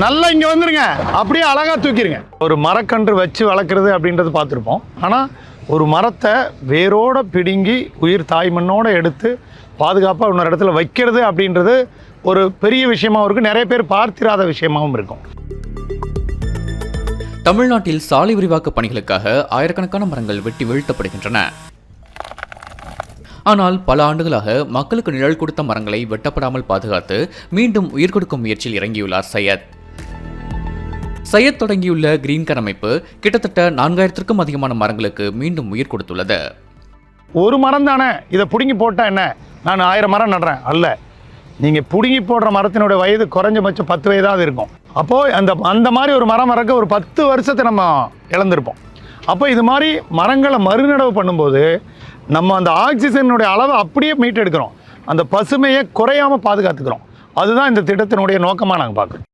நல்லா இங்கே வந்துருங்க. அப்படியே அழகாக தூக்கிடுங்க ஒரு மரக்கன்று வச்சு வளர்க்குறது அப்படின்றது பார்த்துருப்போம். ஆனால் ஒரு மரத்தை வேரோட பிடுங்கி உயிர் தாய் மண்ணோடு எடுத்து பாதுகாப்பாக இன்னொரு இடத்துல வைக்கிறது அப்படின்றது ஒரு பெரிய விஷயமாவும் இருக்கும் நிறைய பேர் பார்த்திராத விஷயமாவும் இருக்கும். தமிழ்நாட்டில் சாலை விரிவாக்க பணிகளுக்காக ஆயிரக்கணக்கான மரங்கள் வெட்டி வீழ்த்தப்படுகின்றன. ஆனால் பல ஆண்டுகளாக மக்களுக்கு நிழல் கொடுத்த மரங்களை வெட்டப்படாமல் பாதுகாத்து மீண்டும் உயிர் கொடுக்கும் முயற்சியில் இறங்கியுள்ளார் சையத். சையத் தொடங்கியுள்ள கிரீன் கர் அமைப்பு கிட்டத்தட்ட நான்காயிரத்திற்கும் அதிகமான மரங்களுக்கு மீண்டும் உயிர் கொடுத்துள்ளது. ஒரு மரம் தானே? இதை பிடுங்கி போட்டால் என்ன? நான் ஆயிரம் மரம் நடுறேன். அல்ல. நீங்கள் பிடுங்கி போடுற மரத்தினுடைய வயது குறைஞ்சபட்சம் பத்து வயதாவது இருக்கும். அப்போது அந்த அந்த மாதிரி ஒரு மரம் மறக்க ஒரு பத்து வருஷத்தை நம்ம இழந்திருப்போம். அப்போ இது மாதிரி மரங்களை மறுநடவு பண்ணும்போது நம்ம அந்த ஆக்சிஜனுடைய அளவை அப்படியே மீட்டெடுக்கிறோம். அந்த பசுமையை குறையாமல் பாதுகாத்துக்கிறோம். அதுதான் இந்த திட்டத்தினுடைய நோக்கமாக நாங்கள் பார்க்குறோம்.